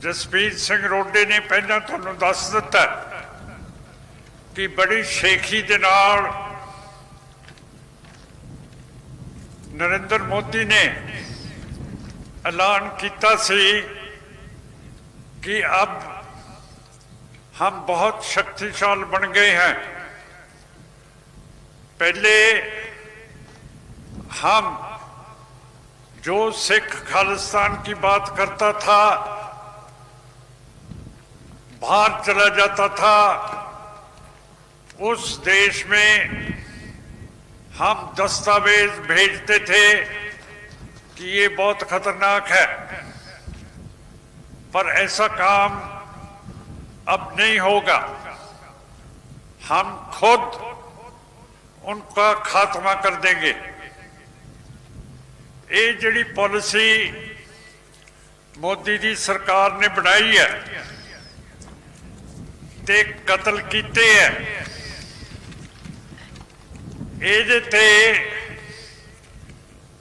ਜਸਪੀਰ ਸਿੰਘ ਰੋਡੇ ਨੇ ਪਹਿਲਾਂ ਤੁਹਾਨੂੰ ਦੱਸ ਦਿੱਤਾ ਕਿ ਬੜੀ ਸ਼ੇਖੀ ਦੇ ਨਾਲ ਨਰਿੰਦਰ ਮੋਦੀ ਨੇ ਐਲਾਨ ਕੀਤਾ ਸੀ कि अब हम बहुत शक्तिशाल बन गए हैं पहले हम जो सिख खालिस्तान की बात करता था बाहर चला जाता था। उस देश में हम दस्तावेज़ भेजते थे कि ये बहुत खतरनाक है। पर ऐसा काम अब नहीं होगा। हम खुद उनका खात्मा कर देंगे। ये जड़ी पॉलिसी मोदी जी सरकार ने बनाई है। ਤੇ ਕਤਲ ਕੀਤੇ ਹੈ ਇਹਦੇ ਤੇ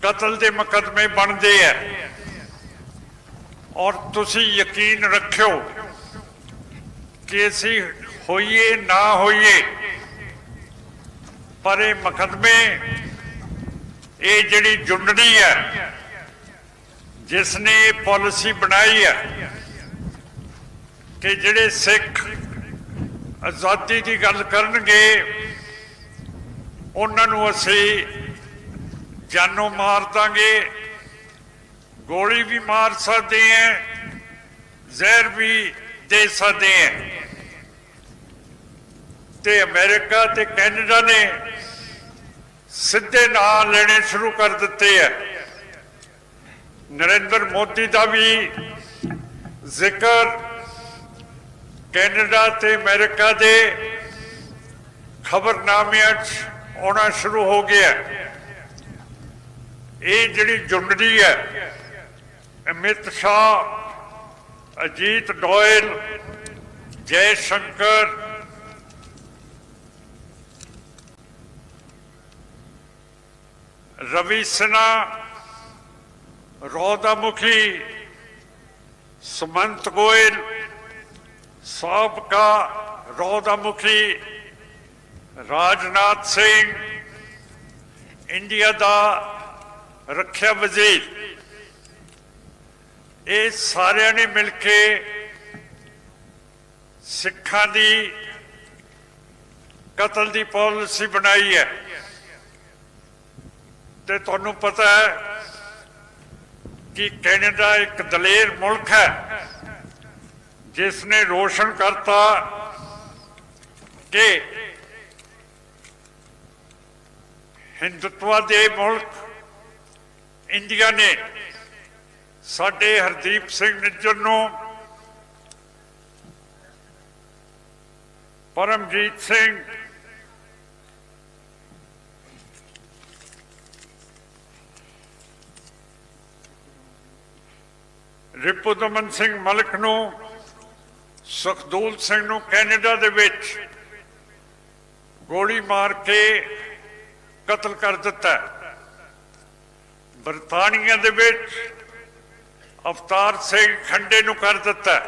ਕਤਲ ਦੇ ਮੁਕੱਦਮੇ ਬਣਦੇ ਹੈ ਔਰ ਤੁਸੀਂ ਯਕੀਨ ਰੱਖਿਓ ਕਿ ਅਸੀਂ ਹੋਈਏ, ਨਾ ਹੋਈਏ, ਪਰ ਇਹ ਮੁਕੱਦਮੇ, ਇਹ ਜਿਹੜੀ ਜੁੰਡਣੀ ਹੈ ਜਿਸ ਨੇ ਇਹ ਪਾਲਿਸੀ ਬਣਾਈ ਹੈ ਕਿ ਜਿਹੜੇ ਸਿੱਖ ਆਜ਼ਾਦੀ ਦੀ ਗੱਲ ਕਰਨਗੇ, ਉਹਨਾਂ ਨੂੰ ਅਸੀਂ ਜਾਨੋਂ ਮਾਰ ਦਾਂਗੇ, ਗੋਲੀ ਵੀ ਮਾਰ ਸਕਦੇ ਹੈ, ਜ਼ਹਿਰ ਵੀ ਦੇ ਸਕਦੇ ਹੈ। ਤੇ ਅਮਰੀਕਾ ਤੇ ਕੈਨੇਡਾ ਨੇ ਸਿੱਧੇ ਨਾਂ ਲੈਣੇ ਸ਼ੁਰੂ ਕਰ ਦਿੱਤੇ ਹੈ ਨਰਿੰਦਰ ਮੋਦੀ ਦਾ ਵੀ ਜ਼ਿਕਰ ਕੈਨੇਡਾ ਤੇ ਅਮਰੀਕਾ ਦੇ ਖਬਰਨਾਮਿਆਂ 'ਚ ਆਉਣਾ ਸ਼ੁਰੂ ਹੋ ਗਿਆ। ਇਹ ਜਿਹੜੀ ਜੁੰਡੜੀ ਹੈ, ਅਮਿਤ ਸ਼ਾਹ, ਅਜੀਤ ਡੋਇਲ ਜੈ ਸ਼ੰਕਰ ਰਵੀ ਸਿਨਾ ਰੋਦਾ ਮੁਖੀ ਸੁਮੰਤ ਗੋਇਲ ਸਾਬਕਾ ਰੌਦਾ ਮੁਖੀ ਰਾਜਨਾਥ ਸਿੰਘ, ਇੰਡੀਆ ਦਾ ਰੱਖਿਆ ਵਜ਼ੀਰ। ਇਹ ਸਾਰਿਆਂ ਨੇ ਮਿਲ ਕੇ ਸਿੱਖਾਂ ਦੀ, ਕਤਲ ਦੀ ਪਾਲਿਸੀ ਬਣਾਈ ਹੈ। ਤੇ ਤੁਹਾਨੂੰ ਪਤਾ ਹੈ ਕਿ ਕੈਨੇਡਾ ਇੱਕ ਦਲੇਰ ਮੁਲਕ ਹੈ। ਜਿਸ ਨੇ ਰੋਸ਼ਨ ਕਰਤਾ ਕਿ ਹਿੰਦੁਤਵਾ ਦੇ ਮੁਲਕ ਇੰਡੀਆ ਨੇ ਸਾਡੇ ਹਰਦੀਪ ਸਿੰਘ ਨਿੱਜਰ ਨੂੰ ਪਰਮਜੀਤ ਸਿੰਘ ਰਿਪੂ ਦਮਨ ਸਿੰਘ ਮਲਕ ਨੂੰ ਸੁਖਦੂਲ ਸਿੰਘ ਨੂੰ ਕੈਨੇਡਾ ਦੇ ਵਿੱਚ ਗੋਲੀ ਮਾਰ ਕੇ ਕਤਲ ਕਰ ਦਿੱਤਾ ਬਰਤਾਨੀਆ ਦੇ ਵਿੱਚ ਅਵਤਾਰ ਸਿੰਘ ਖੰਡੇ ਨੂੰ ਕਰ ਦਿੱਤਾ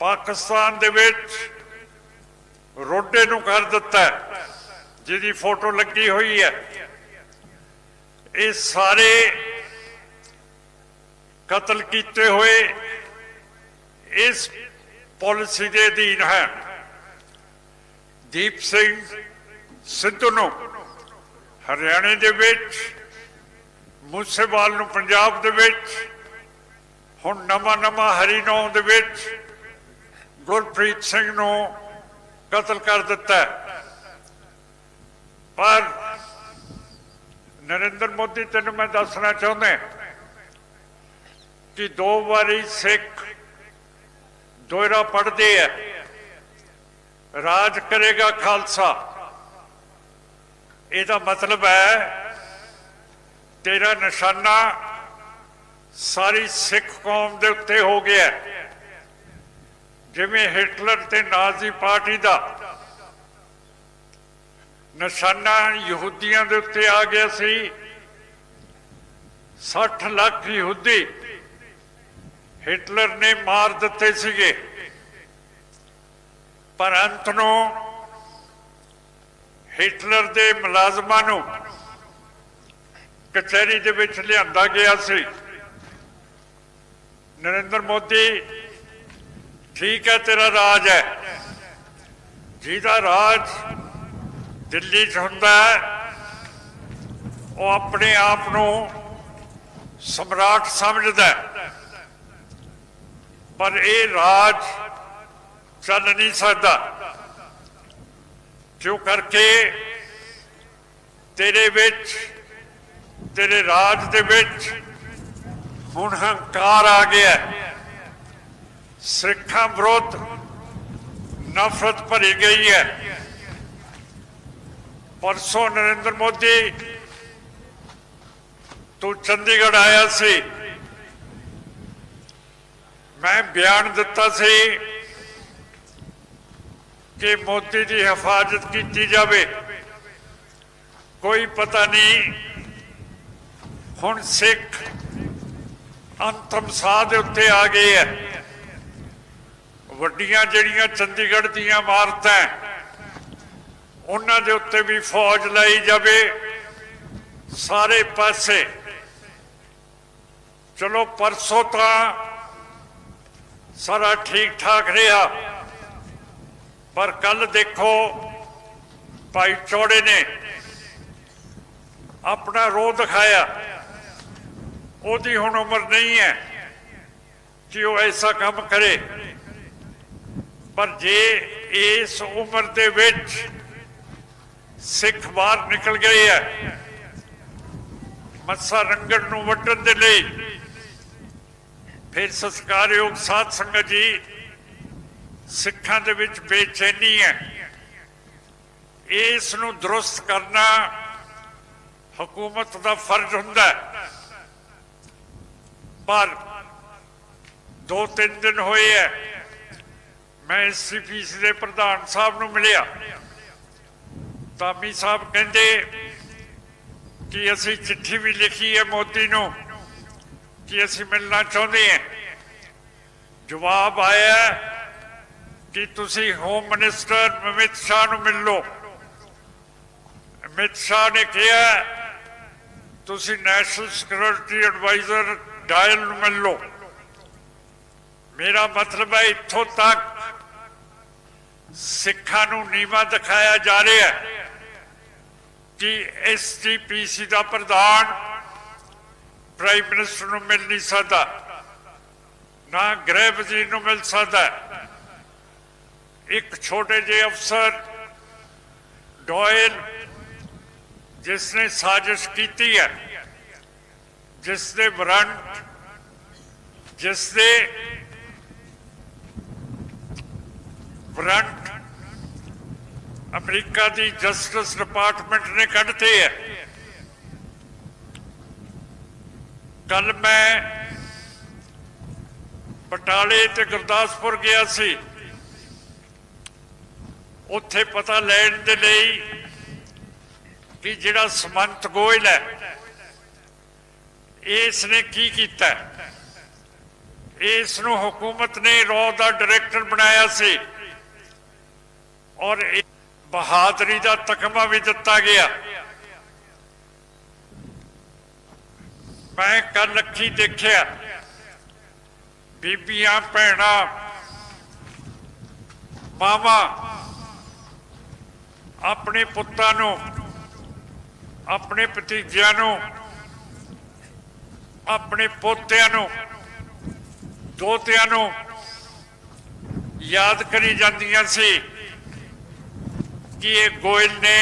ਪਾਕਿਸਤਾਨ ਦੇ ਵਿੱਚ ਰੋਡੇ ਨੂੰ ਕਰ ਦਿੱਤਾ ਜਿਹਦੀ ਫੋਟੋ ਲੱਗੀ ਹੋਈ ਹੈ। ਇਹ ਸਾਰੇ ਕਤਲ ਕੀਤੇ ਹੋਏ ਇਸ ਪਾਲਿਸੀ ਦੇ ਅਧੀਨ ਹੈ। ਦੀਪ ਸਿੰਘ ਸਿੱਧੂ ਨੂੰ ਹਰਿਆਣੇ ਦੇ ਵਿੱਚ, ਮੂਸੇਵਾਲ ਨੂੰ ਪੰਜਾਬ ਦੇ ਵਿੱਚ, ਹੁਣ ਨਵਾਂ ਨਵਾਂ ਹਰੀਨੌਂ ਦੇ ਵਿੱਚ ਗੁਰਪ੍ਰੀਤ ਸਿੰਘ ਨੂੰ ਕਤਲ ਕਰ ਦਿੱਤਾ ਪਰ ਨਰਿੰਦਰ ਮੋਦੀ, ਤੈਨੂੰ ਮੈਂ ਦੱਸਣਾ ਚਾਹੁੰਦਾ ਕਿ ਦੋ ਵਾਰੀ ਸਿੱਖ ਦੋਇਰਾ ਪੜਦੇ ਆ। ਰਾਜ ਕਰੇਗਾ ਖਾਲਸਾ। ਇਹਦਾ ਮਤਲਬ ਹੈ, ਤੇਰਾ ਨਿਸ਼ਾਨਾ ਸਾਰੀ ਸਿੱਖ ਕੌਮ ਦੇ ਉੱਤੇ ਹੋ ਗਿਆ। ਜਿਵੇਂ ਹਿਟਲਰ ਤੇ ਨਾਜ਼ੀ ਪਾਰਟੀ ਦਾ ਨਿਸ਼ਾਨਾ ਯਹੂਦੀਆਂ ਦੇ ਉੱਤੇ ਆ ਗਿਆ ਸੀ। 60 ਲੱਖ ਯਹੂਦੀ ਹਿਟਲਰ ਨੇ ਮਾਰ ਦਿੱਤੇ ਸੀਗੇ। ਪਰ ਅੰਤ ਨੂੰ ਹਿਟਲਰ ਦੇ ਮੁਲਾਜ਼ਮਾਂ ਨੂੰ ਕਚਹਿਰੀ ਦੇ ਵਿੱਚ ਲਿਆਂਦਾ ਗਿਆ ਸੀ। ਨਰਿੰਦਰ ਮੋਦੀ, ਠੀਕ ਹੈ, ਤੇਰਾ ਰਾਜ ਹੈ। ਜਿਹਦਾ ਰਾਜ ਦਿੱਲੀ 'ਚ ਹੁੰਦਾ ਹੈ, ਉਹ ਆਪਣੇ ਆਪ ਨੂੰ ਸਮਰਾਟ ਸਮਝਦਾ ਹੈ। ਪਰ ਇਹ ਰਾਜ ਚੱਲ ਨਹੀਂ ਸਕਦਾ ਜੋ ਕਰਕੇ ਤੇਰੇ ਵਿੱਚ ਤੇਰੇ ਰਾਜ ਦੇ ਵਿੱਚ ਹੁਣ ਹੰਕਾਰ ਆ ਗਿਆ ਹੈ। ਸਿੱਖਾਂ ਵਿਰੁੱਧ ਨਫ਼ਰਤ ਭਰੀ ਗਈ ਹੈ ਪਰਸੋਂ ਨਰਿੰਦਰ ਮੋਦੀ ਤੂੰ ਚੰਡੀਗੜ੍ਹ ਆਇਆ ਸੀ ਮੈਂ ਬਿਆਨ ਦਿੱਤਾ ਸੀ ਕਿ ਮੋਦੀ ਦੀ ਹਿਫਾਜ਼ਤ ਕੀਤੀ ਜਾਵੇ। ਕੋਈ ਪਤਾ ਨਹੀਂ ਹੁਣ ਸਿੱਖ ਅੰਤਮ ਸਾਹ ਦੇ ਉੱਤੇ ਆ ਗਏ ਹੈ। ਵੱਡੀਆਂ ਜਿਹੜੀਆਂ ਚੰਡੀਗੜ੍ਹ ਦੀਆਂ ਇਮਾਰਤਾਂ ਉਹਨਾਂ ਦੇ ਉੱਤੇ ਵੀ ਫੌਜ ਲਈ ਜਾਵੇ। ਸਾਰੇ ਪਾਸੇ। ਚਲੋ ਪਰਸੋਂ ਤਾਂ ਸਾਰਾ ਠੀਕ ਠਾਕ ਰਿਹਾ। ਪਰ ਕੱਲ ਦੇਖੋ, ਭਾਈ ਚੌੜੇ ਨੇ ਆਪਣਾ ਰੋਹ ਦਿਖਾਇਆ। ਉਹਦੀ ਹੁਣ ਉਮਰ ਨਹੀਂ ਹੈ ਕਿ ਉਹ ਐਸਾ ਕੰਮ ਕਰੇ। ਪਰ ਜੇ ਇਸ ਉਮਰ ਦੇ ਵਿੱਚ ਸਿੱਖ ਬਾਹਰ ਨਿਕਲ ਗਏ ਹੈ ਮੱਸਾ ਰੰਗਣ ਨੂੰ ਵੱਢਣ ਦੇ ਲਈ ਫਿਰ ਸਤਿਕਾਰਯੋਗ ਸਾਧ ਸੰਗਤ ਜੀ ਸਿੱਖਾਂ ਦੇ ਵਿੱਚ ਬੇਚੈਨੀ ਹੈ। ਇਸ ਨੂੰ ਦਰੁਸਤ ਕਰਨਾ ਹਕੂਮਤ ਦਾ ਫਰਜ਼ ਹੁੰਦਾ ਪਰ ਦੋ ਤਿੰਨ ਦਿਨ ਹੋਏ ਹੈ। ਮੈਂ ਐਸਸੀਪੀਸੀ ਦੇ ਪ੍ਰਧਾਨ ਸਾਹਿਬ ਨੂੰ ਮਿਲਿਆ। ਤਾਮੀ ਸਾਹਿਬ ਕਹਿੰਦੇ ਕਿ ਅਸੀਂ ਚਿੱਠੀ ਵੀ ਲਿਖੀ ਹੈ ਮੋਦੀ ਨੂੰ। ਕਿ ਅਸੀਂ ਮਿਲਣਾ ਚਾਹੁੰਦੇ ਹਾਂ। ਜਵਾਬ ਆਇਆ ਕਿ ਤੁਸੀਂ ਹੋਮ ਮਿਨਿਸਟਰ ਅਮਿਤ ਸ਼ਾਹ ਨੂੰ ਮਿਲ ਲਓ। ਅਮਿਤ ਸ਼ਾਹ ਨੇ ਕਿਹਾ ਤੁਸੀਂ ਨੈਸ਼ਨਲ ਸਿਕਿਉਰਿਟੀ ਐਡਵਾਈਜ਼ਰ ਡਾਇਲ ਨੂੰ ਮਿਲ ਲਓ। ਮੇਰਾ ਮਤਲਬ ਹੈ ਇੱਥੋਂ ਤੱਕ ਸਿੱਖਾਂ ਨੂੰ ਨੀਵਾ ਦਿਖਾਇਆ ਜਾ ਰਿਹਾ ਹੈ ਕਿ ਐਸਟੀਪੀਸੀ ਦਾ ਪ੍ਰਧਾਨ ਪ੍ਰਾਈਮ ਮਿਨਿਸਟਰ ਨੂੰ ਮਿਲ ਨਹੀਂ ਸਕਦਾ, ਨਾ ਗ੍ਰਹਿ ਵਜ਼ੀਰ ਨੂੰ ਮਿਲ ਸਕਦਾ। ਇੱਕ ਛੋਟੇ ਜਿਹੇ ਅਫਸਰ, ਡੋਇਲ, ਜਿਸ ਨੇ ਸਾਜ਼ਿਸ਼ ਕੀਤੀ ਹੈ, ਜਿਸ ਦੇ ਵਾਰੰਟ, ਜਿਸ ਦੇ ਵਾਰੰਟ ਅਮਰੀਕਾ ਦੀ ਜਸਟਿਸ ਡਿਪਾਰਟਮੈਂਟ ਨੇ ਕੱਢਤੇ ਹੈ। ਕੱਲ ਮੈਂ ਬਟਾਲੇ ਤੇ ਗੁਰਦਾਸਪੁਰ ਗਿਆ ਸੀ। ਉੱਥੇ ਪਤਾ ਲੈਣ ਦੇ ਲਈ ਕਿ ਜਿਹੜਾ ਸਮੰਤ ਗੋਇਲ ਹੈ ਇਸ ਨੇ ਕੀ ਕੀਤਾ? ਇਸ ਨੂੰ ਹਕੂਮਤ ਨੇ ਰੋ ਦਾ ਡਾਇਰੈਕਟਰ ਬਣਾਇਆ ਸੀ ਔਰ ਬਹਾਦਰੀ ਦਾ ਤਕਮਾ ਵੀ ਦਿੱਤਾ ਗਿਆ। ਮੈਂ ਕੱਲ ਅੱਖੀ ਦੇਖਿਆ। ਬੀਬੀਆਂ, ਭੈਣਾਂ ਮਾਮਾ ਆਪਣੇ ਪੁੱਤਾਂ ਨੂੰ, ਆਪਣੇ ਭਤੀਜਿਆਂ ਨੂੰ, ਆਪਣੇ ਪੋਤਿਆਂ ਨੂੰ, ਦੋਤਿਆਂ ਨੂੰ ਯਾਦ ਕਰੀ ਜਾਂਦੀਆਂ ਸੀ ਕਿ ਇਹ ਗੋਇਲ ਨੇ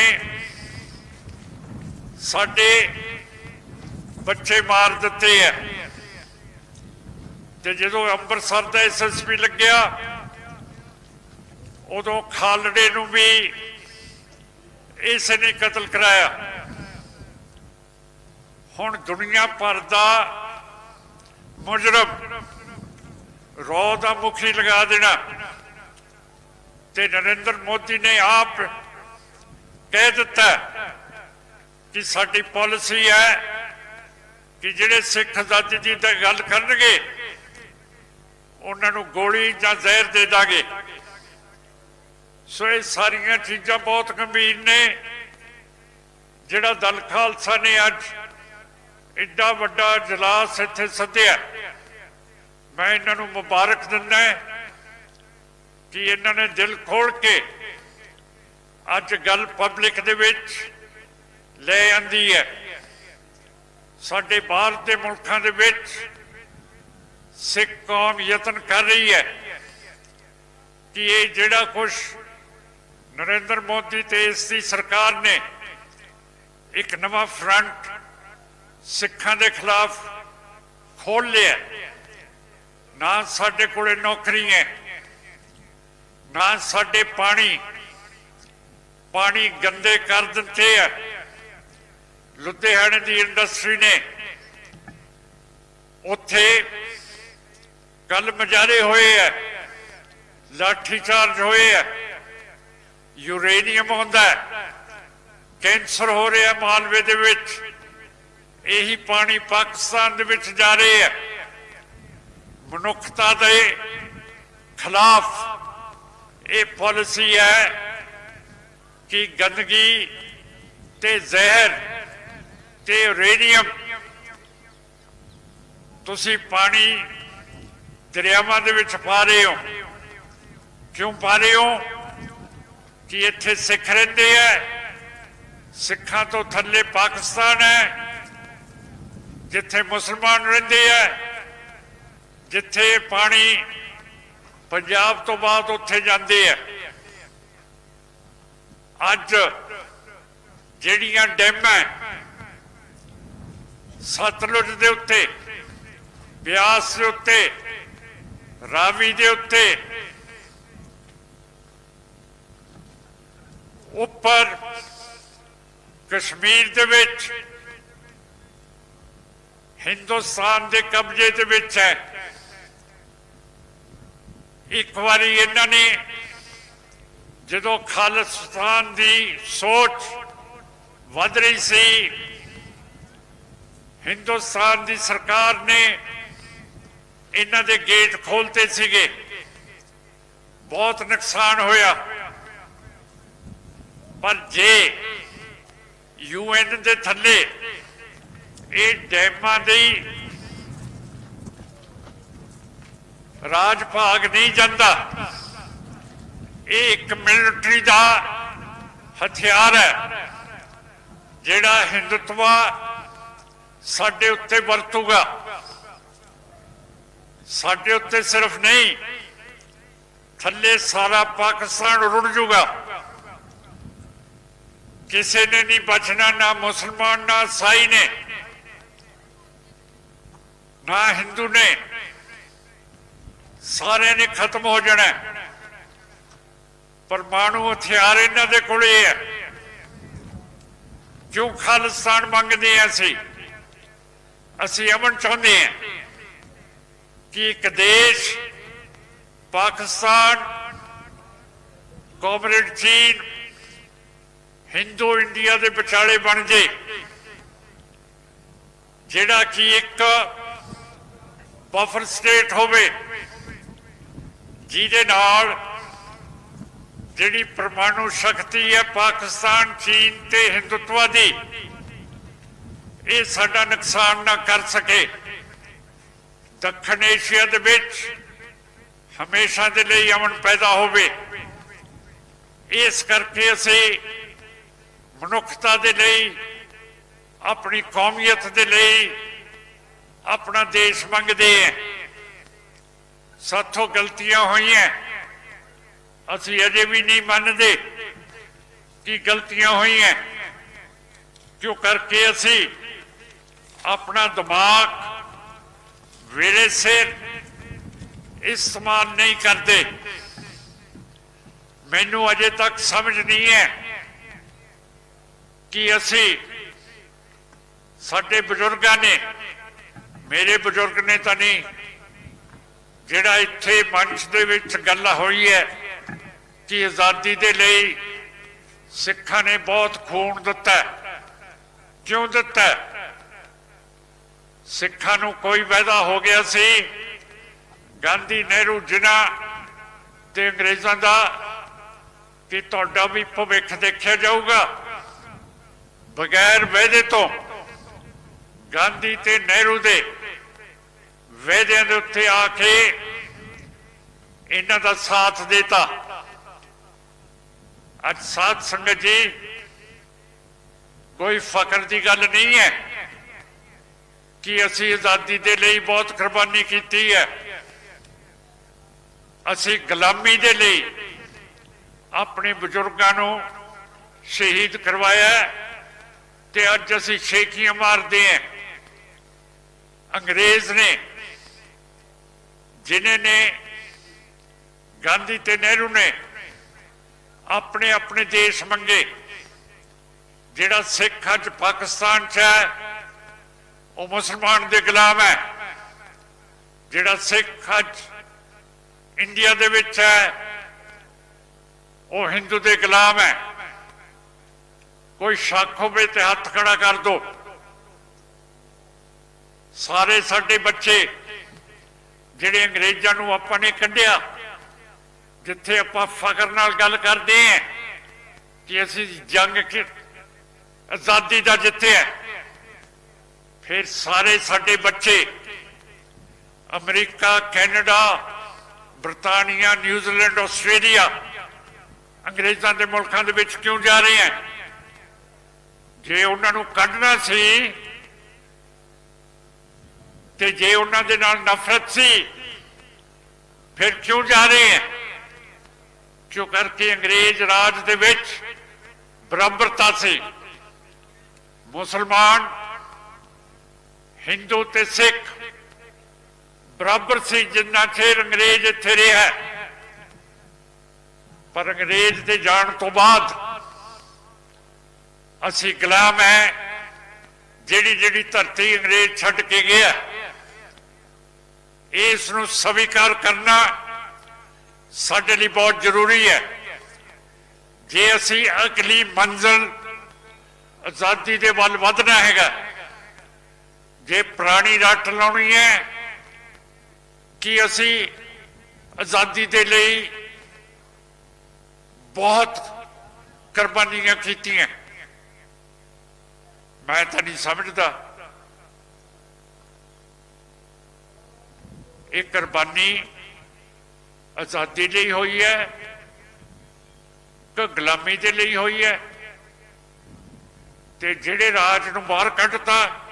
ਸਾਡੇ ਬੱਚੇ ਮਾਰ ਦਿੱਤੇ ਆ ਤੇ ਜਦੋਂ ਅੰਮ੍ਰਿਤਸਰ ਦਾ ਐਸਐਸਪੀ ਲੱਗਿਆ, ਉਦੋਂ ਖਾਲੜੇ ਨੂੰ ਵੀ ਇਸ ਨੇ ਕਤਲ ਕਰਾਇਆ। ਹੁਣ ਦੁਨੀਆ ਭਰ ਦਾ ਮੁਜਰਮ ਰੋ ਦਾ ਮੁਖੀ ਲਗਾ ਦੇਣਾ। ਤੇ ਨਰਿੰਦਰ ਮੋਦੀ ਨੇ ਆਪ ਕਹਿ ਦਿੱਤਾ ਕਿ ਸਾਡੀ ਪਾਲਿਸੀ ਹੈ ਕਿ ਜਿਹੜੇ ਸਿੱਖ ਆਜ਼ਾਦੀ ਦੀ ਤਾਂ ਗੱਲ ਕਰਨਗੇ, ਉਹਨਾਂ ਨੂੰ ਗੋਲੀ ਜਾਂ ਜ਼ਹਿਰ ਦੇ ਦਾਂਗੇ। ਸੋ ਇਹ ਸਾਰੀਆਂ ਚੀਜ਼ਾਂ ਬਹੁਤ ਗੰਭੀਰ ਨੇ। ਜਿਹੜਾ ਦਲ ਖਾਲਸਾ ਨੇ ਅੱਜ ਇੱਡਾ ਵੱਡਾ ਇਜਲਾਸ ਇੱਥੇ ਸੱਦਿਆ, ਮੈਂ ਇਹਨਾਂ ਨੂੰ ਮੁਬਾਰਕ ਦਿੰਦਾ ਕਿ ਇਹਨਾਂ ਨੇ ਦਿਲ ਖੋਲ ਕੇ ਅੱਜ ਗੱਲ ਪਬਲਿਕ ਦੇ ਵਿੱਚ ਲੈ ਆਂਦੀ ਹੈ। ਸਾਡੇ ਬਾਹਰ ਦੇ ਮੁਲਕਾਂ ਦੇ ਵਿੱਚ ਸਿੱਖ ਕੌਮ ਯਤਨ ਕਰ ਰਹੀ ਹੈ ਕਿ ਇਹ ਜਿਹੜਾ ਕੁਝ ਨਰਿੰਦਰ ਮੋਦੀ ਤੇ ਇਸ ਦੀ ਸਰਕਾਰ ਨੇ ਇੱਕ ਨਵਾਂ ਫਰੰਟ ਸਿੱਖਾਂ ਦੇ ਖਿਲਾਫ ਖੋਲ ਲਿਆ ਨਾ ਸਾਡੇ ਕੋਲੇ ਨੌਕਰੀ ਹੈ, ਨਾ ਸਾਡੇ ਪਾਣੀ ਪਾਣੀ ਗੰਦੇ ਕਰ ਦਿੱਤੇ ਆ ਲੁਧਿਆਣੇ ਦੀ ਇੰਡਸਟਰੀ ਨੇ ਉੱਥੇ ਕੱਲ ਮਜਾਰੇ ਹੋਏ ਆ ਲਾਠੀ ਚਾਰਜ ਹੋਏ ਆ ਯੂਰੇਨੀਅਮ ਹੁੰਦਾ ਕੈਂਸਰ ਹੋ ਰਿਹਾ ਮਾਲਵੇ ਦੇ ਵਿੱਚ, ਇਹੀ ਪਾਣੀ ਪਾਕਿਸਤਾਨ ਦੇ ਵਿੱਚ ਜਾ ਰਹੇ ਆ। ਮਨੁੱਖਤਾ ਦੇ ਖਿਲਾਫ ਇਹ ਪਾਲਿਸੀ ਹੈ ਕਿ ਗੰਦਗੀ ਤੇ ਜ਼ਹਿਰ ਤੇ ਯੂਰੇਨੀਅਮ ਤੁਸੀਂ ਪਾਣੀ ਦਰਿਆਵਾਂ ਦੇ ਵਿੱਚ ਪਾ ਰਹੇ ਹੋ। ਕਿਉਂ ਪਾ ਰਹੇ ਹੋ? ਕਿ ਇੱਥੇ ਸਿੱਖ ਰਹਿੰਦੇ ਆ। ਸਿੱਖਾਂ ਤੋਂ ਥੱਲੇ ਪਾਕਿਸਤਾਨ ਹੈ, ਜਿੱਥੇ ਮੁਸਲਮਾਨ ਰਹਿੰਦੇ ਆ, ਜਿੱਥੇ ਪਾਣੀ ਪੰਜਾਬ ਤੋਂ ਬਾਅਦ ਉੱਥੇ ਜਾਂਦੇ ਆ। ਅੱਜ ਜਿਹੜੀਆਂ ਡੈਮਾਂ ਸਤਲੁਜ ਦੇ ਉੱਤੇ, ਬਿਆਸ ਦੇ ਉੱਤੇ, ਰਾਵੀ ਦੇ ਉੱਤੇ। ਉੱਪਰ ਕਸ਼ਮੀਰ ਦੇ ਵਿੱਚ, ਹਿੰਦੁਸਤਾਨ ਦੇ ਕਬਜ਼ੇ ਦੇ ਵਿੱਚ ਹੈ। ਇੱਕ ਵਾਰੀ ਇਹਨਾਂ ਨੇ ਜਦੋਂ ਖਾਲਿਸਤਾਨ ਦੀ ਸੋਚ ਵੱਧ ਰਹੀ ਸੀ ਹਿੰਦੁਸਤਾਨ ਦੀ ਸਰਕਾਰ ਨੇ ਇਹਨਾਂ ਦੇ ਗੇਟ ਖੋਲਤੇ ਸੀਗੇ। ਬਹੁਤ ਨੁਕਸਾਨ ਹੋਇਆ। ਪਰ ਜੇ ਯੂਐਨ ਦੇ ਥੱਲੇ ਇਹ ਡੈਮਾਂ ਦੀ ਰਾਜ ਭਾਗ ਨਹੀਂ ਜਾਂਦਾ, ਇਹ ਇੱਕ ਮਿਲਟਰੀ ਦਾ ਹਥਿਆਰ ਹੈ, ਜਿਹੜਾ ਹਿੰਦੁਤਵਾ ਸਾਡੇ ਉੱਤੇ ਵਰਤੂਗਾ। ਸਾਡੇ ਉੱਤੇ ਸਿਰਫ ਨਹੀਂ, ਥੱਲੇ ਸਾਰਾ ਪਾਕਿਸਤਾਨ ਰੁੜ ਜੂਗਾ। ਕਿਸੇ ਨੇ ਨਹੀਂ ਬਚਣਾ, ਨਾ ਮੁਸਲਮਾਨ, ਨਾ ਸਾਈ ਨੇ। ਨਾ ਹਿੰਦੂ ਨੇ। ਸਾਰਿਆਂ ਨੇ ਖਤਮ ਹੋ ਜਾਣਾ। ਪਰਮਾਣੂ ਹਥਿਆਰ ਇਹਨਾਂ ਦੇ ਕੋਲੇ ਹੈ ਕਿਉਂ ਖਾਲਿਸਤਾਨ ਮੰਗਦੇ ਆ ਅਸੀਂ? ਅਸੀਂ ਅਮਨ ਚਾਹੁੰਦੇ ਹਾਂ ਕਿ ਇੱਕ ਦੇਸ਼, ਪਾਕਿਸਤਾਨ, ਕੋਮਰੇਡ ਚੀਨ, ਹਿੰਦੂ ਇੰਡੀਆ ਦੇ ਵਿਚਾਲੇ ਬਣ ਜੇ। ਜਿਹੜਾ ਕਿ ਇੱਕ ਬਫਰ ਸਟੇਟ ਹੋਵੇ, ਜਿਹਦੇ ਨਾਲ ਜਿਹੜੀ ਪਰਮਾਣੂ ਸ਼ਕਤੀ ਹੈ ਪਾਕਿਸਤਾਨ, ਚੀਨ ਤੇ ਹਿੰਦੁਤਵਾ ਦੀ ਇਹ ਸਾਡਾ ਨੁਕਸਾਨ ਨਾ ਕਰ ਸਕੇ। ਦੱਖਣ ਏਸ਼ੀਆ ਦੇ ਵਿੱਚ ਹਮੇਸ਼ਾ ਦੇ ਲਈ ਅਮਨ ਪੈਦਾ ਹੋਵੇ। ਇਸ ਕਰਕੇ ਅਸੀਂ ਮਨੁੱਖਤਾ ਦੇ ਲਈ, ਆਪਣੀ ਕੌਮੀਅਤ ਦੇ ਲਈ ਆਪਣਾ ਦੇਸ਼ ਮੰਗਦੇ ਹਾਂ। ਸਾਥੋਂ ਗਲਤੀਆਂ ਹੋਈਆਂ, ਅਸੀਂ ਅਜੇ ਵੀ ਨਹੀਂ ਮੰਨਦੇ ਕਿ ਗਲਤੀਆਂ ਹੋਈਆਂ। ਕਿਉਂ ਕਰਕੇ ਅਸੀਂ ਆਪਣਾ ਦਿਮਾਗ ਵੇਲੇ ਸਿਰ ਇਸਤੇਮਾਲ ਨਹੀਂ ਕਰਦੇ। ਮੈਨੂੰ ਅਜੇ ਤੱਕ ਸਮਝ ਨਹੀਂ ਹੈ ਕਿ ਅਸੀਂ ਸਾਡੇ ਬਜ਼ੁਰਗਾਂ ਨੇ, ਮੇਰੇ ਬਜ਼ੁਰਗ ਨੇ ਤਾਂ ਨਹੀਂ, ਜਿਹੜਾ ਇੱਥੇ ਮੰਚ ਦੇ ਵਿੱਚ ਗੱਲ ਹੋਈ ਹੈ ਕਿ ਆਜ਼ਾਦੀ ਦੇ ਲਈ ਸਿੱਖਾਂ ਨੇ ਬਹੁਤ ਖੂਨ ਦਿੱਤਾ, ਕਿਉਂ ਦਿੱਤਾ? ਸਿੱਖਾਂ ਨੂੰ ਕੋਈ ਵਾਅਦਾ ਹੋ ਗਿਆ ਸੀ। ਗਾਂਧੀ ਨਹਿਰੂ ਜਿਨ੍ਹਾਂ ਤੇ ਅੰਗਰੇਜ਼ਾਂ ਦਾ ਕਿ ਤੁਹਾਡਾ ਵੀ ਭਵਿੱਖ ਦੇਖਿਆ ਜਾਊਗਾ। ਬਗੈਰ ਵਾਅਦੇ ਤੋਂ ਗਾਂਧੀ ਤੇ ਨਹਿਰੂ ਦੇ ਵਾਅਦਿਆਂ ਦੇ ਉੱਤੇ ਆ ਕੇ ਇਹਨਾਂ ਦਾ ਸਾਥ ਦਿੱਤਾ। ਅੱਜ ਸਾਧ ਸੰਗਤ ਜੀ, ਕੋਈ ਫਖਰ ਦੀ ਗੱਲ ਨਹੀਂ ਹੈ। ਕਿ ਅਸੀਂ ਆਜ਼ਾਦੀ ਦੇ ਲਈ ਬਹੁਤ ਕੁਰਬਾਨੀ ਕੀਤੀ ਹੈ। ਅਸੀਂ ਗੁਲਾਮੀ ਦੇ ਲਈ ਆਪਣੇ ਬਜ਼ੁਰਗਾਂ ਨੂੰ ਸ਼ਹੀਦ ਕਰਵਾਇਆ ਤੇ ਅੱਜ ਅਸੀਂ ਸ਼ੇਖੀਆਂ ਮਾਰਦੇ ਹਾਂ। ਅੰਗਰੇਜ਼ ਨੇ, ਜਿਨ੍ਹਾਂ ਨੇ ਗਾਂਧੀ ਤੇ ਨਹਿਰੂ ਨੇ ਆਪਣੇ ਆਪਣੇ ਦੇਸ਼ ਮੰਗੇ, ਜਿਹੜਾ ਸਿੱਖ ਅੱਜ ਪਾਕਿਸਤਾਨ 'ਚ ਹੈ ਉਹ ਮੁਸਲਮਾਨ ਦੇ ਗੁਲਾਮ ਹੈ। ਜਿਹੜਾ ਸਿੱਖ ਅੱਜ ਇੰਡੀਆ ਦੇ ਵਿੱਚ ਹੈ, ਉਹ ਹਿੰਦੂ ਦੇ ਗੁਲਾਮ ਹੈ। ਕੋਈ ਸ਼ੱਕ ਹੋਵੇ ਤੇ ਹੱਥ ਖੜਾ ਕਰ ਦੋ। ਸਾਰੇ ਸਾਡੇ ਬੱਚੇ, ਜਿਹੜੇ ਅੰਗਰੇਜ਼ਾਂ ਨੂੰ ਆਪਾਂ ਨੇ ਕੱਢਿਆ, ਜਿੱਥੇ ਆਪਾਂ ਫਖਰ ਨਾਲ ਗੱਲ ਕਰਦੇ ਹਾਂ, ਕਿ ਅਸੀਂ ਜੰਗ ਕਿ ਆਜ਼ਾਦੀ ਦਾ ਜਿੱਤਿਆ। ਫਿਰ ਸਾਰੇ ਸਾਡੇ ਬੱਚੇ, America, Canada Britannia New Zealand Australia, ਅੰਗਰੇਜ਼ਾਂ ਦੇ ਮੁਲਕਾਂ ਦੇ ਵਿੱਚ ਕਿਉਂ ਜਾ ਰਹੇ ਹੈ? ਜੇ ਉਹਨਾਂ ਨੂੰ ਕੱਢਣਾ ਸੀ ਤੇ ਜੇ ਉਹਨਾਂ ਦੇ ਨਾਲ ਨਫ਼ਰਤ ਸੀ, ਫਿਰ ਕਿਉਂ ਜਾ ਰਹੇ ਹੈ? ਕਿਉਂ ਕਰਕੇ ਅੰਗਰੇਜ਼ ਰਾਜ ਦੇ ਵਿੱਚ ਬਰਾਬਰਤਾ ਸੀ? ਮੁਸਲਮਾਨ ਹਿੰਦੂ ਤੇ ਸਿੱਖ। ਬਰਾਬਰ ਸੀ ਜਿੰਨਾ ਚਿਰ ਅੰਗਰੇਜ਼ ਇੱਥੇ ਰਿਹਾ ਪਰ ਅੰਗਰੇਜ਼ ਦੇ ਜਾਣ ਤੋਂ ਬਾਅਦ ਅਸੀਂ ਗੁਲਾਮ ਹੈ, ਜਿਹੜੀ ਜਿਹੜੀ ਧਰਤੀ ਅੰਗਰੇਜ਼ ਛੱਡ ਕੇ ਗਿਆ। ਇਸ ਨੂੰ ਸਵੀਕਾਰ ਕਰਨਾ ਸਾਡੇ ਲਈ ਬਹੁਤ ਜ਼ਰੂਰੀ ਹੈ। ਜੇ ਅਸੀਂ ਅਗਲੀ ਮੰਜ਼ਲ ਆਜ਼ਾਦੀ ਦੇ ਵੱਲ ਵਧਣਾ ਹੈਗਾ ਜੇ ਪੁਰਾਣੀ ਰੱਟ ਲਾਉਣੀ ਹੈ, ਕਿ ਅਸੀਂ ਆਜ਼ਾਦੀ ਦੇ ਲਈ ਬਹੁਤ ਕੁਰਬਾਨੀਆਂ ਕੀਤੀਆਂ? ਮੈਂ ਤਾਂ ਨਹੀਂ ਸਮਝਦਾ। ਇਹ ਕੁਰਬਾਨੀ ਆਜ਼ਾਦੀ ਲਈ ਹੋਈ ਹੈ, ਕਿ ਗੁਲਾਮੀ ਦੇ ਲਈ ਹੋਈ ਹੈ, ਤੇ ਜਿਹੜੇ ਰਾਜ ਨੂੰ ਬਾਹਰ ਕੱਢਤਾ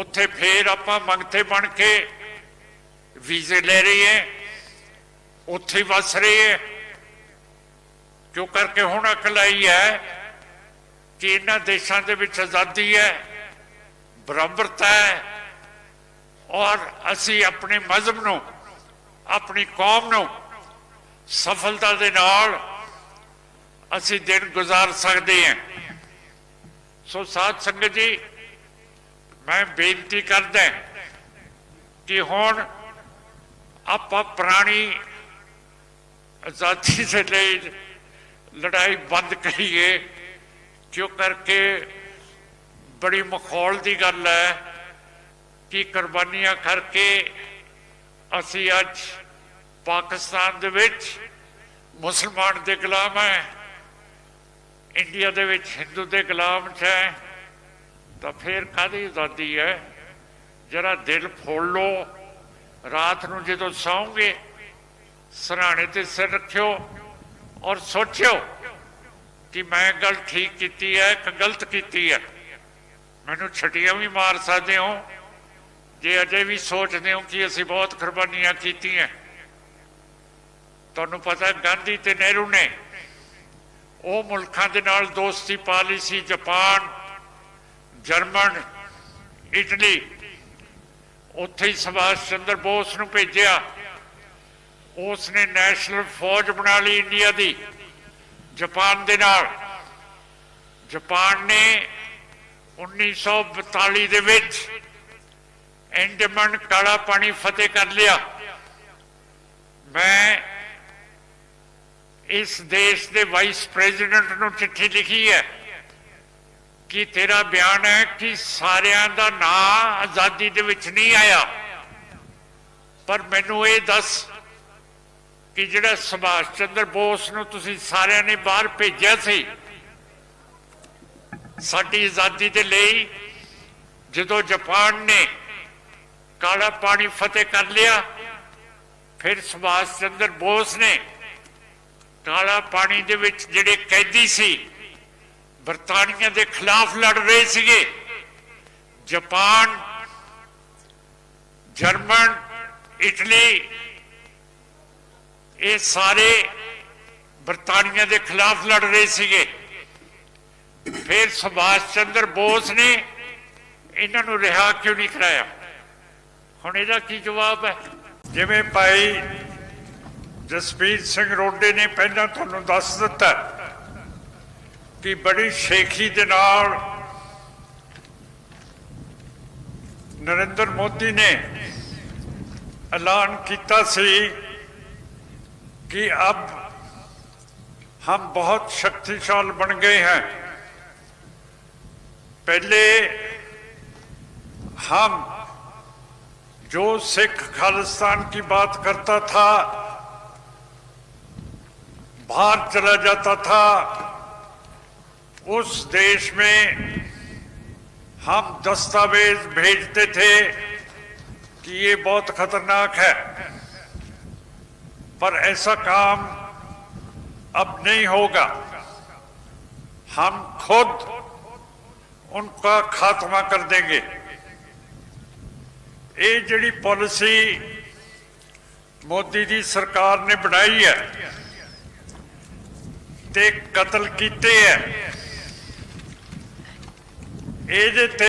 ਉੱਥੇ ਫੇਰ ਆਪਾਂ ਮੰਗਤੇ ਬਣ ਕੇ ਵੀਜ਼ੇ ਲੈ ਰਹੇ ਉੱਥੇ ਹੀ ਵਸ ਰਹੇ ਹੈ। ਕਿਉਂ ਕਰਕੇ ਹੁਣ ਅਕਲ ਆਈ ਹੈ ਕਿ ਇਹਨਾਂ ਦੇਸ਼ਾਂ ਦੇ ਵਿੱਚ ਆਜ਼ਾਦੀ ਹੈ ਬਰਾਬਰਤਾ ਹੈ ਔਰ ਅਸੀਂ ਆਪਣੇ ਮਜ਼ਹਬ ਨੂੰ, ਆਪਣੀ ਕੌਮ ਨੂੰ ਸਫਲਤਾ ਦੇ ਨਾਲ ਅਸੀਂ ਦਿਨ ਗੁਜ਼ਾਰ ਸਕਦੇ ਹਾਂ। ਸੋ ਸਾਧ ਸੰਗਤ ਜੀ ਮੈਂ ਬੇਨਤੀ ਕਰਦਾ ਕਿ ਹੁਣ ਆਪਾਂ ਪੁਰਾਣੀ ਆਜ਼ਾਦੀ ਦੇ ਲਈ ਲੜਾਈ ਬੰਦ ਕਰੀਏ, ਕਿਉਂ ਕਰਕੇ ਬੜੀ ਮਖੌਲ ਦੀ ਗੱਲ ਹੈ ਕਿ ਕੁਰਬਾਨੀਆਂ ਕਰਕੇ ਅਸੀਂ ਅੱਜ ਪਾਕਿਸਤਾਨ ਦੇ ਵਿੱਚ ਮੁਸਲਮਾਨ ਦੇ ਗੁਲਾਮ ਹੈ, ਇੰਡੀਆ ਦੇ ਵਿੱਚ ਹਿੰਦੂ ਦੇ ਗੁਲਾਮ ਚ ਹੈ। ਤਾਂ ਫਿਰ ਕਾਦੀ ਆਜ਼ਾਦੀ ਹੈ? ਜਰਾ ਦਿਲ ਫੋੜ ਲੋ ਰਾਤ ਨੂੰ ਜਦੋਂ ਸੌਂਗੇ, ਸਰਾਣੇ ਤੇ ਸਿਰ ਰੱਖਿਓ ਔਰ ਸੋਚਿਓ ਕਿ ਮੈਂ ਗੱਲ ਠੀਕ ਕੀਤੀ ਹੈ ਕਿ ਗਲਤ ਕੀਤੀ ਹੈ। ਮੈਨੂੰ ਛਟੀਆਂ ਵੀ ਮਾਰ ਸਕਦੇ ਹੋ। ਜੇ ਅਜੇ ਵੀ ਸੋਚਦੇ ਹੋ ਕਿ ਅਸੀਂ ਬਹੁਤ ਕੁਰਬਾਨੀਆਂ ਕੀਤੀਆਂ। ਤੁਹਾਨੂੰ ਪਤਾ ਗਾਂਧੀ ਤੇ ਨਹਿਰੂ ਨੇ, ਉਹ ਮੁਲਕਾਂ ਦੇ ਨਾਲ ਦੋਸਤੀ ਪਾ ਲਈ ਸੀ, ਜਾਪਾਨ ਜਰਮਨ, ਇਟਲੀ, ਉੱਥੇ ਹੀ ਸੁਭਾਸ਼ ਚੰਦਰ ਬੋਸ ਨੂੰ ਭੇਜਿਆ। ਉਸ ਨੇ ਨੈਸ਼ਨਲ ਫੌਜ ਬਣਾ ਲਈ ਇੰਡੀਆ ਦੀ, ਜਾਪਾਨ ਦੇ ਨਾਲ। ਜਾਪਾਨ ਨੇ 1942 ਦੇ ਵਿੱਚ ਐਂਡਮਨ ਕਾਲਾ ਪਾਣੀ ਫਤਿਹ ਕਰ ਲਿਆ। ਮੈਂ ਇਸ ਦੇਸ਼ ਦੇ ਵਾਈਸ ਪ੍ਰੈਜ਼ੀਡੈਂਟ ਨੂੰ ਚਿੱਠੀ ਲਿਖੀ ਹੈ। ਕਿ ਤੇਰਾ ਬਿਆਨ ਹੈ ਕਿ ਸਾਰਿਆਂ ਦਾ ਨਾਂ ਆਜ਼ਾਦੀ ਦੇ ਵਿੱਚ ਨਹੀਂ ਆਇਆ। ਪਰ ਮੈਨੂੰ ਇਹ ਦੱਸ ਕਿ ਜਿਹੜਾ ਸੁਭਾਸ਼ ਚੰਦਰ ਬੋਸ ਨੂੰ ਤੁਸੀਂ ਸਾਰਿਆਂ ਨੇ ਬਾਹਰ ਭੇਜਿਆ ਸੀ, ਸਾਡੀ ਆਜ਼ਾਦੀ ਦੇ ਲਈ ਜਦੋਂ ਜਾਪਾਨ ਨੇ ਕਾਲਾ ਪਾਣੀ ਫਤਿਹ ਕਰ ਲਿਆ, ਫਿਰ ਸੁਭਾਸ਼ ਚੰਦਰ ਬੋਸ ਨੇ ਕਾਲਾ ਪਾਣੀ ਦੇ ਵਿੱਚ ਜਿਹੜੇ ਕੈਦੀ ਸੀ ਬਰਤਾਨੀਆ ਦੇ ਖਿਲਾਫ ਲੜ ਰਹੇ ਸੀਗੇ। ਜਾਪਾਨ, ਜਰਮਨ, ਇਟਲੀ, ਇਹ ਸਾਰੇ ਬਰਤਾਨੀਆ ਦੇ ਖਿਲਾਫ ਲੜ ਰਹੇ ਸੀਗੇ। ਫਿਰ ਸੁਭਾਸ਼ ਚੰਦਰ ਬੋਸ ਨੇ ਇਹਨਾਂ ਨੂੰ ਰਿਹਾ ਕਿਉਂ ਨਹੀਂ ਕਰਾਇਆ? ਹੁਣ ਇਹਦਾ ਕੀ ਜਵਾਬ ਹੈ? ਜਿਵੇਂ ਭਾਈ ਜਸਪੀਰ ਸਿੰਘ ਰੋਡੇ ਨੇ ਪਹਿਲਾਂ ਤੁਹਾਨੂੰ ਦੱਸ ਦਿੱਤਾ ਕਿ ਬੜੀ ਸ਼ੇਖੀ ਦੇ ਨਾਲ ਨਰਿੰਦਰ ਮੋਦੀ ਨੇ ਐਲਾਨ ਕੀਤਾ ਸੀ कि अब हम बहुत शक्तिशाल बन गए हैं पहले हम जो सिख खालिस्तान की बात करता था बाहर चला जाता था उस देश में हम दस्तावेज भेजते थे कि ये बहुत खतरनाक है पर ऐसा काम अब नहीं होगा हम खुद उनका खात्मा कर देंगे ਇਹ ਜਿਹੜੀ ਪਾਲਿਸੀ ਮੋਦੀ ਦੀ ਸਰਕਾਰ ਨੇ ਬਣਾਈ ਹੈ ਤੇ ਕਤਲ ਕੀਤੇ ਹੈ ਇਹਦੇ ਤੇ